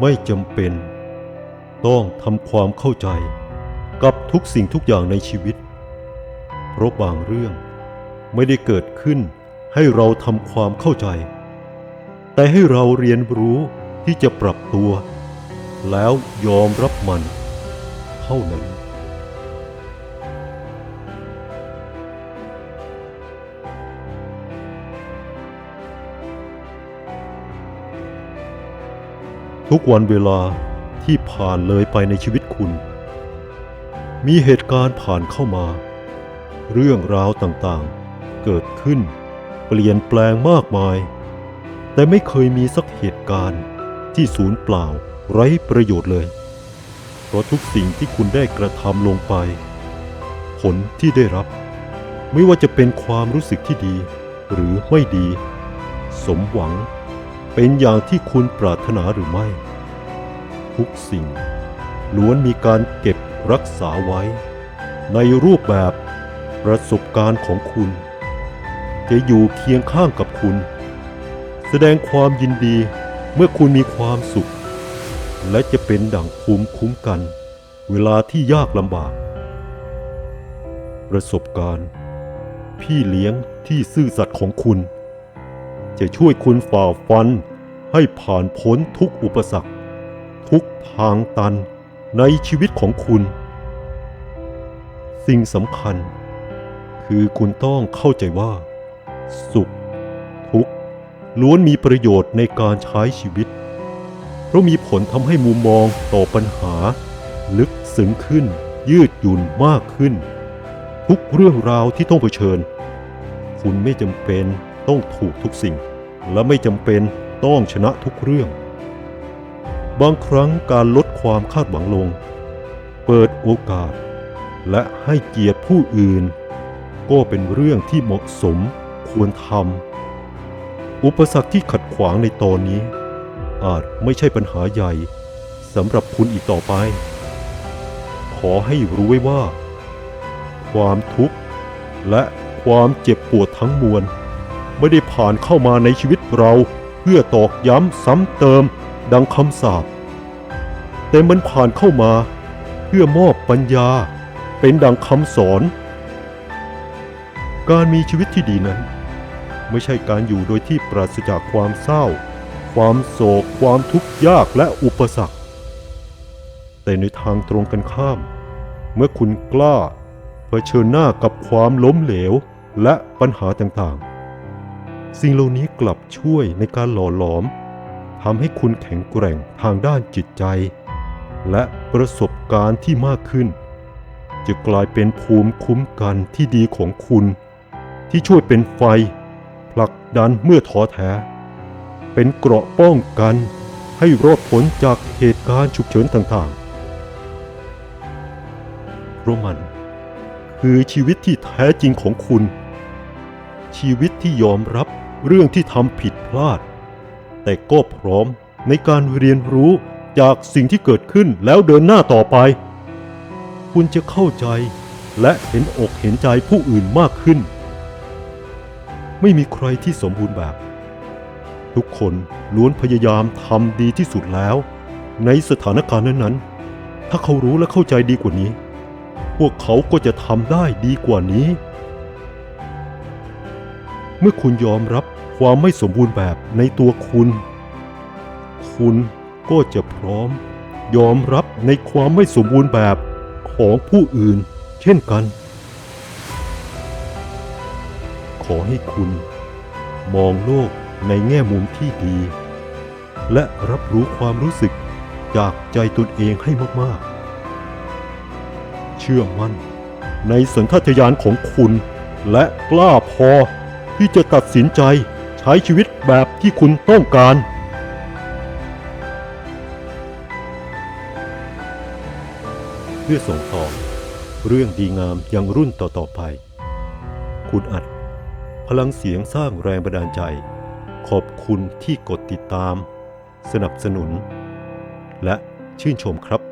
ไม่จำเป็น ต้องทำความเข้าใจกับทุกสิ่งทุกอย่างในชีวิต เพราะบางเรื่องไม่ได้เกิดขึ้นให้เราทำความเข้าใจ แต่ให้เราเรียนรู้ที่จะปรับตัว แล้วยอมรับมัน เท่านั้น ทุกวันเวลาที่ผ่านเลยไปในชีวิตคุณ มีเหตุการณ์ผ่านเข้ามา เรื่องราวต่างๆ เกิดขึ้น เปลี่ยนแปลงมากมาย แต่ไม่เคยมีสักเหตุการณ์ที่สูญเปล่าไร้ประโยชน์เลย เพราะทุกสิ่งที่คุณได้กระทำลงไป ผลที่ได้รับ ไม่ว่าจะเป็นความรู้สึกที่ดี หรือไม่ดี สมหวังเป็นอย่างที่คุณปรารถนาหรือไม่ ทุกสิ่ง ล้วนมีการเก็บรักษาไว้ ในรูปแบบประสบการณ์ของคุณ จะอยู่เคียงข้างกับคุณ แสดงความยินดีเมื่อคุณมีความสุข และจะเป็นดั่งภูมิคุ้มกัน เวลาที่ยากลำบาก ประสบการณ์ พี่เลี้ยงที่ซื่อสัตย์ของคุณ จะช่วยคุณฝ่าฟันให้ผ่านพ้นทุกอุปสรรค ทางตันในชีวิตของคุณ สิ่งสำคัญ คือคุณต้องเข้าใจว่า สุข ทุกข์ล้วนมีประโยชน์ในการใช้ชีวิต เพราะมีผลทำให้มุมมองต่อปัญหา ลึกซึ้งขึ้น ยืดหยุ่นมากขึ้น ทุกเรื่องราวที่ต้องเผชิญ คุณไม่จำเป็นต้องถูกทุกสิ่ง และไม่จำเป็นต้องชนะทุกเรื่อง บางครั้งการลดความคาดหวังลง เปิดโอกาส และให้เกียรติผู้อื่น ก็เป็นเรื่องที่เหมาะสมควรทำ อุปสรรคที่ขัดขวางในตอนนี้ อาจไม่ใช่ปัญหาใหญ่สำหรับคุณอีกต่อไป ขอให้รู้ไว้ว่า ความทุกข์และความเจ็บปวดทั้งมวล ไม่ได้ผ่านเข้ามาในชีวิตเราเพื่อตอกย้ำซ้ำเติม ดังคำสาปแต่มันผ่านเข้ามาเพื่อมอบปัญญาเป็นดังคำสอน การมีชีวิตที่ดีนั้น ไม่ใช่การอยู่โดยที่ปราศจากความเศร้า ความโศก ความทุกข์ยากและอุปสรรค แต่ในทางตรงกันข้าม เมื่อคุณกล้าเผชิญหน้ากับความล้มเหลวและปัญหาต่างๆ สิ่งเหล่านี้กลับช่วยในการหล่อหลอม ทำให้คุณแข็งแกร่งทางด้านจิตใจ และประสบการณ์ที่มากขึ้น จะกลายเป็นภูมิคุ้มกันที่ดีของคุณ ที่ช่วยเป็นไฟผลักดันเมื่อท้อแท้ เป็นเกราะป้องกันให้รอดพ้นจากเหตุการณ์ฉุกเฉินต่างๆเพราะมัน คือชีวิตที่แท้จริงของคุณ ชีวิตที่ยอมรับเรื่องที่ทำผิดพลาด แต่ก็พร้อมในการเรียนรู้จากสิ่งที่เกิดขึ้นแล้วเดินหน้าต่อไป คุณจะเข้าใจและเห็นอกเห็นใจผู้อื่นมากขึ้น ไม่มีใครที่สมบูรณ์แบบ ทุกคนล้วนพยายามทำดีที่สุดแล้ว ในสถานการณ์นั้นๆ ถ้าเขารู้และเข้าใจดีกว่านี้ พวกเขาก็จะทำได้ดีกว่านี้ เมื่อคุณยอมรับ ความไม่สมบูรณ์แบบในตัวคุณ คุณก็จะพร้อม ยอมรับในความไม่สมบูรณ์แบบของผู้อื่น เช่นกัน ขอให้คุณ มองโลกในแง่มุมที่ดี และรับรู้ความรู้สึกจากใจตนเองให้มากๆ เชื่อมั่นในสัญชาตญาณของคุณและกล้าพอที่จะตัดสินใจ ช้ชีวิตแบบที่คุณต้องการเพื่อส่งต่อเรื่องดีงามยังรุ่นต่อๆไป คุณอัด พลังเสียงสร้างแรงบันดาลใจ ขอบคุณที่กดติดตาม สนับสนุน และชื่นชมครับ